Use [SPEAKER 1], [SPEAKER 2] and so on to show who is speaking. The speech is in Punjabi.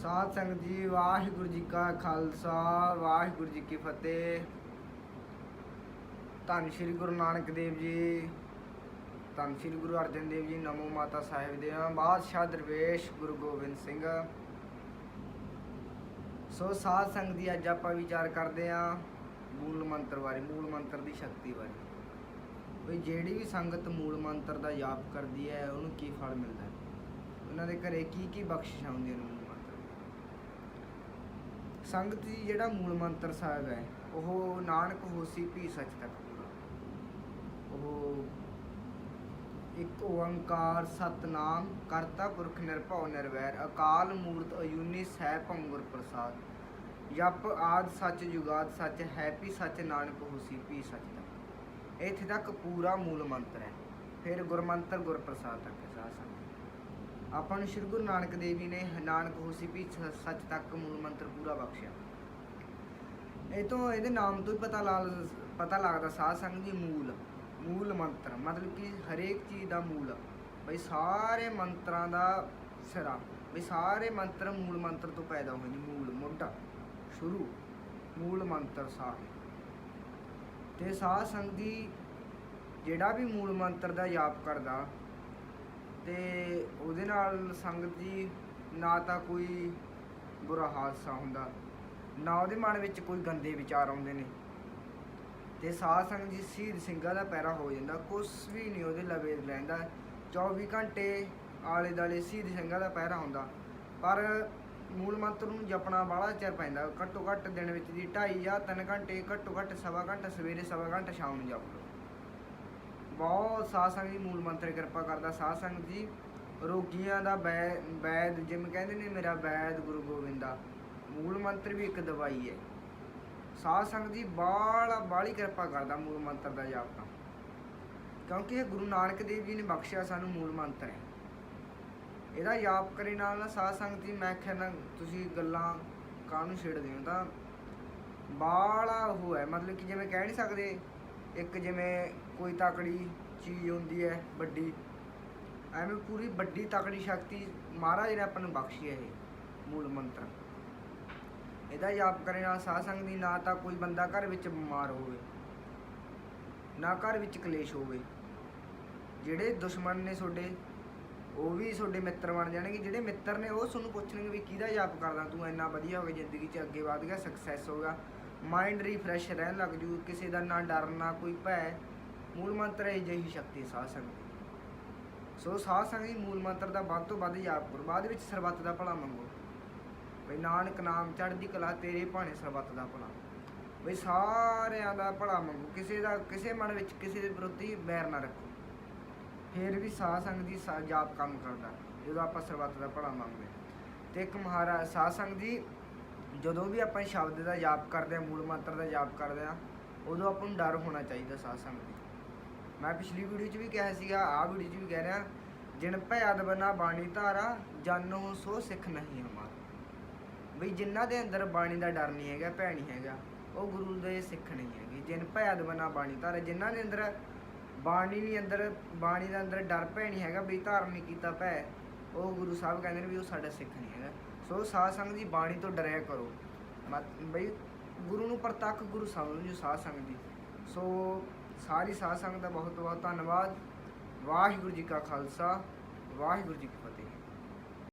[SPEAKER 1] ਸਾਧ ਸੰਗਤ ਜੀ, ਵਾਹਿਗੁਰੂ ਜੀ ਕਾ ਖਾਲਸਾ, ਵਾਹਿਗੁਰੂ ਜੀ ਕੀ ਫਤਿਹ। ਧੰਨ ਸ਼੍ਰੀ ਗੁਰੂ ਨਾਨਕ ਦੇਵ ਜੀ, ਧੰਨ ਸ਼੍ਰੀ ਗੁਰੂ ਅਰਜਨ ਦੇਵ ਜੀ, ਨਮੋ ਮਾਤਾ ਸਾਹਿਬ ਦੇ ਬਾਦਸ਼ਾਹ ਦਰਵੇਸ਼ ਗੁਰੂ ਗੋਬਿੰਦ ਸਿੰਘ। ਸੋ ਸਾਧ ਸੰਗਤ ਦੀ ਅੱਜ ਆਪਾਂ ਵਿਚਾਰ ਕਰਦੇ ਆਂ ਮੂਲ ਮੰਤਰ ਬਾਰੇ, ਮੂਲ ਮੰਤਰ ਦੀ ਸ਼ਕਤੀ ਬਾਰੇ। ਵੀ ਜਿਹੜੀ ਵੀ ਸੰਗਤ ਮੂਲ ਮੰਤਰ ਦਾ ਜਾਪ ਕਰਦੀ ਹੈ, ਉਹਨੂੰ ਕੀ ਫਲ ਮਿਲਦਾ ਹੈ? ਉਹਨਾਂ ਦੇ ਘਰੇ ਕੀ ਕੀ ਬਖਸ਼ਿਸ਼ ਆਉਂਦੀਆਂ ਨੇ? ਮੂਲ ਸੰਗਤ ਜੀ ਜਿਹੜਾ ਮੂਲ ਮੰਤਰ ਸਾਹਿਬ ਹੈ, ਉਹ ਨਾਨਕ ਹੋਸੀ ਭੀ ਸੱਚ ਤੱਕ ਉਹ ਇੱਕ ਓੰਕਾਰ ਸਤਨਾਮ ਕਰਤਾ ਪੁਰਖ ਨਿਰਭਉ ਨਿਰਵੈਰ, ਅਕਾਲ ਮੂਰਤ ਅਯੂਨੀ ਸਹਿ ਭੰਗੁਰ ਪ੍ਰਸਾਦ। ਜਪ ਆਦ ਸੱਚ ਜੁਗਾਦ ਸੱਚ ਹੈ ਭੀ ਸੱਚ ਨਾਨਕ ਹੋਸੀ ਭੀ ਸੱਚ ਤੱਕ। ਇੱਥੇ ਤੱਕ ਪੂਰਾ ਮੂਲ ਮੰਤਰ ਹੈ। ਫਿਰ ਗੁਰਮੰਤਰ ਗੁਰਪ੍ਰਸਾਦ ਤੱਕ ਸਾਧ ਸੰਗਤ। ਆਪਾਂ ਨੂੰ ਸ਼੍ਰੀ ਗੁਰੂ ਨਾਨਕ ਦੇਵ ਜੀ ਨੇ ਨਾਨਕ ਹੋਸੀ ਭੀ ਸੱਚ ਤੱਕ ਮੂਲ ਮੰਤਰ ਪੂਰਾ ਬਖਸ਼ਿਆ। ਇਹ ਤੋਂ ਇਹਦੇ ਨਾਮ ਤੋਂ ਹੀ ਪਤਾ ਲੱਗ ਪਤਾ ਲੱਗਦਾ, ਸਾਧ ਸੰਗਤ ਜੀ ਮੂਲ ਮੂਲ ਮੰਤਰ, ਮਤਲਬ ਕਿ ਹਰੇਕ ਚੀਜ਼ ਦਾ ਮੂਲ। ਬਈ ਸਾਰੇ ਮੰਤਰਾਂ ਦਾ ਸਿਰਾ, ਬਈ ਸਾਰੇ ਮੰਤਰ ਮੂਲ ਮੰਤਰ ਤੋਂ ਪੈਦਾ ਹੋਏ ਨੇ, ਮੂਲ, ਮੋਢਾ, ਸ਼ੁਰੂ, ਮੂਲ ਮੰਤਰ ਸਾਰੇ। ਤੇ ਸਾਧ ਸੰਗਤ ਜੀ ਜਿਹੜਾ ਵੀ ਮੂਲ ਮੰਤਰ ਦਾ ਜਾਪ ਕਰਦਾ ਤੇ ਉਹਦੇ ਨਾਲ ਸੰਗਤ ਜੀ ਨਾ ਤਾਂ ਕੋਈ ਬੁਰਾ ਹਾਦਸਾ ਹੁੰਦਾ, ਨਾ ਉਹਦੇ ਮਨ ਵਿੱਚ ਕੋਈ ਗੰਦੇ ਵਿਚਾਰ ਆਉਂਦੇ ਨੇ। ਤੇ ਸਾਧ ਸੰਗਤ ਜੀ ਸ਼ਹੀਦ ਸਿੰਘਾਂ ਦਾ ਪੈਰਾ ਹੋ ਜਾਂਦਾ, ਕੁਛ ਵੀ ਨਹੀਂ ਉਹਦੇ ਲਵੇ ਰਹਿੰਦਾ। 24 ਘੰਟੇ ਆਲੇ ਦਾਲੇ ਸ਼ਹੀਦ ਸਿੰਘਾਂ ਦਾ ਪੈਰਾ ਹੁੰਦਾ, ਪਰ ਮੂਲ ਮੰਤਰ ਨੂੰ ਜਪਣਾ ਬਾਹਲਾ ਚਿਰ ਪੈਂਦਾ। ਘੱਟੋ ਘੱਟ ਦਿਨ ਵਿੱਚ ਦੀ 2.5 ਜਾਂ 3 ਘੰਟੇ, ਘੱਟੋ ਘੱਟ ਸਵਾ ਘੰਟਾ ਸਵੇਰੇ ਸਵਾ ਘੰਟਾ ਸ਼ਾਮ ਨੂੰ ਜਪ ਲਓ ਬਹੁਤ ਸਾਧ ਸੰਗਤ ਜੀ ਮੂਲ ਮੰਤਰ ਕਿਰਪਾ ਕਰਦਾ। ਸਾਧ ਸੰਗਤ ਜੀ, ਰੋਗੀਆਂ ਦਾ ਵੈ- ਵੈਦ ਜਿਵੇਂ ਕਹਿੰਦੇ ਨੇ ਮੇਰਾ ਵੈਦ ਗੁਰੂ ਗੋਬਿੰਦਾ, ਮੂਲ ਮੰਤਰ ਵੀ ਇੱਕ ਦਵਾਈ ਹੈ। ਸਾਧ ਸੰਗਤ ਜੀ ਬਾਲਾ ਬਾਲੀ ਕਿਰਪਾ ਕਰਦਾ ਮੂਲ ਮੰਤਰ ਦਾ ਜਾਪ ਤਾਂ। ਕਿਉਂਕਿ ਇਹ ਗੁਰੂ ਨਾਨਕ ਦੇਵ ਜੀ ਨੇ ਬਖਸ਼ਿਆ ਸਾਨੂੰ ਮੂਲ ਮੰਤਰ ਹੈ। ਇਹਦਾ ਜਾਪ ਕਰੇ ਨਾਲ ਨਾ ਸਾਧ ਸੰਗਤ ਜੀ, ਮੈਂ ਕਹਿੰਦਾ ਤੁਸੀਂ ਗੱਲਾਂ ਕਾਹਨੂੰ ਛੇੜਦੇ ਹੋ ਤਾਂ ਬਾਲਾ ਉਹ ਹੈ। ਮਤਲਬ ਕਿ ਜਿਵੇਂ ਕਹਿ ਨਹੀਂ ਸਕਦੇ ਇੱਕ ਜਿਵੇਂ ਕੋਈ ਤਕੜੀ ਚੀਜ਼ ਹੁੰਦੀ ਹੈ ਵੱਡੀ, ਐਵੇਂ ਪੂਰੀ ਵੱਡੀ ਤਕੜੀ ਸ਼ਕਤੀ ਮਹਾਰਾਜ ਨੇ ਆਪਾਂ ਨੂੰ ਬਖਸ਼ੀ ਹੈ ਇਹ ਮੂਲ ਮੰਤਰ। ਇਹਦਾ ਜਾਪ ਕਰੇ ਨਾਲ ਸਾਧ ਸੰਗਤ ਦੀ ਨਾ ਤਾਂ ਕੋਈ ਬੰਦਾ ਘਰ ਵਿੱਚ ਬਿਮਾਰ ਹੋਵੇ, ਨਾ ਘਰ ਵਿੱਚ ਕਲੇਸ਼ ਹੋਵੇ। ਜਿਹੜੇ ਦੁਸ਼ਮਣ ਨੇ ਤੁਹਾਡੇ, ਉਹ ਵੀ ਤੁਹਾਡੇ ਮਿੱਤਰ ਬਣ ਜਾਣਗੇ। ਜਿਹੜੇ ਮਿੱਤਰ ਨੇ ਉਹ ਤੁਹਾਨੂੰ ਪੁੱਛਣਗੇ ਵੀ ਕਿਹਦਾ ਜਾਪ ਕਰਦਾ, ਤੂੰ ਇੰਨਾ ਵਧੀਆ ਹੋ ਗਿਆ ਜ਼ਿੰਦਗੀ 'ਚ, ਅੱਗੇ ਵਧ ਗਿਆ ਸਕਸੈਸ ਹੋਗਾ ਮਾਈਂਡ ਰੀਫਰੈਸ਼ ਰਹਿਣ ਲੱਗ ਜੂ, ਕਿਸੇ ਦਾ ਨਾ ਡਰ ਕੋਈ ਭੈ। ਮੂਲ ਮੰਤਰ ਇਹ ਜਿਹੀ ਸ਼ਕਤੀ ਸਾਧ ਸੰਗਤ ਸੋ ਸਾਧ ਸੰਗਤ ਜੀ ਮੂਲ ਮੰਤਰ ਦਾ ਵੱਧ ਤੋਂ ਵੱਧ ਜਾਪ ਕਰੋ ਬਾਅਦ ਵਿੱਚ ਸਰਬੱਤ ਦਾ ਭਲਾ ਮੰਗੋ। ਬਈ ਨਾਨਕ ਨਾਮ, ਚੜ੍ਹਦੀ ਕਲਾ, ਤੇਰੇ ਭਾਣੇ ਸਰਬੱਤ ਦਾ ਭਲਾ। ਬਈ ਸਾਰਿਆਂ ਦਾ ਭਲਾ ਮੰਗੋ। ਕਿਸੇ ਦਾ, ਕਿਸੇ ਮਨ ਵਿੱਚ ਕਿਸੇ ਦੇ ਵਿਰੁੱਧ ਬੈਰ ਨਾ ਰੱਖੋ। ਫਿਰ ਵੀ ਸਾਧ ਸੰਗਤ ਦੀ ਜਾਪ ਕੰਮ ਕਰਦਾ। ਜਦੋਂ ਆਪਾਂ ਸਰਬੱਤ ਦਾ ਭਲਾ ਮੰਗਦੇ ਹਾਂ। ਤੇ ਇੱਕ ਮਹਾਰਾਜ ਸਾਧ ਸੰਗਤ ਜੀ ਜਦੋਂ ਵੀ ਆਪਾਂ ਸ਼ਬਦ ਦਾ ਜਾਪ ਕਰਦੇ ਆ ਮੂਲ ਮੰਤਰ ਦਾ ਜਾਪ ਕਰਦੇ ਆ ਉਦੋਂ ਆਪਾਂ ਨੂੰ ਡਰ ਹੋਣਾ ਚਾਹੀਦਾ ਸਾਧ ਸੰਗਤ ਜੀ ਮੈਂ ਪਿਛਲੀ ਵੀਡੀਓ 'ਚ ਵੀ ਕਿਹਾ ਸੀਗਾ, ਆਹ ਵੀਡੀਓ 'ਚ ਵੀ ਕਹਿ ਰਿਹਾ, ਜਿਨ ਭਇ ਬਨਾ ਬਾਣੀ ਧਾਰਾ, ਜਾਨੋ ਸੋ ਸਿੱਖ ਨਹੀਂ ਹਮਾਰ। ਬਈ ਜਿਨ੍ਹਾਂ ਦੇ ਅੰਦਰ ਬਾਣੀ ਦਾ ਡਰ ਨਹੀਂ ਹੈਗਾ, ਭੈ ਨਹੀਂ ਹੈਗਾ, ਉਹ ਗੁਰੂ ਦੇ ਸਿੱਖ ਨਹੀਂ ਹੈਗੇ। ਜਿਨ ਭਇ ਬਨਾ ਬਾਣੀ ਧਾਰਾ, ਜਿਨ੍ਹਾਂ ਦੇ ਅੰਦਰ ਬਾਣੀ ਨਹੀਂ ਅੰਦਰ, ਬਾਣੀ ਦੇ ਅੰਦਰ ਡਰ ਭੈ ਨਹੀਂ ਹੈਗਾ, ਬਈ ਧਾਰਨ ਨਹੀਂ ਕੀਤਾ ਭੈ ਉਹ ਗੁਰੂ ਸਾਹਿਬ ਕਹਿੰਦੇ ਨੇ ਵੀ ਉਹ ਸਾਡਾ ਸਿੱਖ ਨਹੀਂ ਹੈਗਾ। ਸੋ ਸਾਧ ਸੰਗਤ ਦੀ ਬਾਣੀ ਤੋਂ ਡਰਿਆ ਕਰੋ। ਮਤ- ਬਈ ਗੁਰੂ ਨੂੰ ਪ੍ਰਤੱਖ ਗੁਰੂ ਸਮਝੋ ਸਾਧ ਸੰਗਤ ਦੀ। ਸੋ ਸਾਰੀ ਸਾਧ ਸੰਗਤ ਦਾ ਬਹੁਤ ਬਹੁਤ ਧੰਨਵਾਦ। ਵਾਹਿਗੁਰੂ ਜੀ ਕਾ ਖਾਲਸਾ, ਵਾਹਿਗੁਰੂ ਜੀ ਕੀ ਫਤਿਹ।